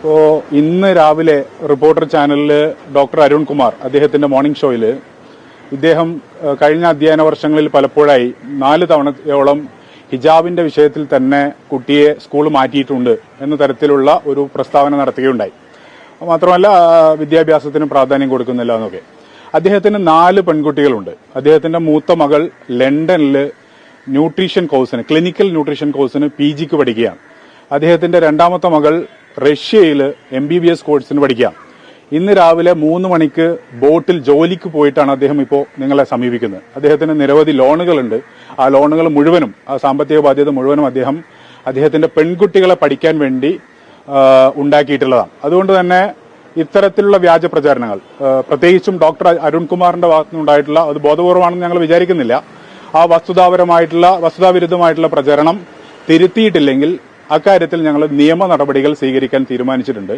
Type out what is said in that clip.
ഇപ്പോൾ ഇന്ന് രാവിലെ റിപ്പോർട്ടർ ചാനലിൽ ഡോക്ടർ അരുൺ കുമാർ അദ്ദേഹത്തിന്റെ മോർണിംഗ് ഷോയിൽ ഇദ്ദേഹം കഴിഞ്ഞ അധ്യയന വർഷങ്ങളിൽ പലപ്പോഴായി നാല് തവണയോളം ഹിജാബിന്റെ വിഷയത്തിൽ തന്നെ കുട്ടിയെ സ്കൂൾ മാറ്റിയിട്ടുണ്ട് എന്ന തരത്തിലുള്ള ഒരു പ്രസ്താവന നടത്തുകയുണ്ടായി. മാത്രമല്ല വിദ്യാഭ്യാസത്തിന് പ്രാധാന്യം കൊടുക്കുന്നില്ല എന്നൊക്കെ. അദ്ദേഹത്തിന് നാല് പെൺകുട്ടികളുണ്ട്. അദ്ദേഹത്തിന്റെ മൂത്ത മകൾ ലണ്ടനിൽ ന്യൂട്രീഷൻ കോഴ്സിന് ക്ലിനിക്കൽ ന്യൂട്രീഷൻ കോഴ്സിന് പി ജിക്ക് പഠിക്കുകയാണ്. അദ്ദേഹത്തിന്റെ രണ്ടാമത്തെ മകൾ റഷ്യയിൽ എം ബി ബി എസ് കോഴ്സിന് പഠിക്കാം. ഇന്ന് രാവിലെ മൂന്ന് മണിക്ക് ബോട്ടിൽ ജോലിക്ക് പോയിട്ടാണ് അദ്ദേഹം ഇപ്പോൾ നിങ്ങളെ സമീപിക്കുന്നത്. അദ്ദേഹത്തിന് നിരവധി ലോണുകളുണ്ട്. ആ ലോണുകൾ മുഴുവനും ആ സാമ്പത്തിക ബാധ്യത മുഴുവനും അദ്ദേഹം അദ്ദേഹത്തിന്റെ പെൺകുട്ടികളെ പഠിക്കാൻ വേണ്ടി ഉണ്ടാക്കിയിട്ടുള്ളതാണ്. അതുകൊണ്ട് തന്നെ ഇത്തരത്തിലുള്ള വ്യാജ പ്രചാരണങ്ങൾ പ്രത്യേകിച്ചും ഡോക്ടർ അരുൺകുമാറിന്റെ ഭാഗത്തുനിന്നുണ്ടായിട്ടുള്ള അത് ബോധപൂർവമാണെന്ന് ഞങ്ങൾ വിചാരിക്കുന്നില്ല. ആ വസ്തുതാപരമായിട്ടുള്ള വസ്തുതാവിരുദ്ധമായിട്ടുള്ള പ്രചരണം തിരുത്തിയിട്ടില്ലെങ്കിൽ അക്കാര്യത്തിൽ ഞങ്ങൾ നിയമ നടപടികൾ സ്വീകരിക്കാൻ തീരുമാനിച്ചിട്ടുണ്ട്.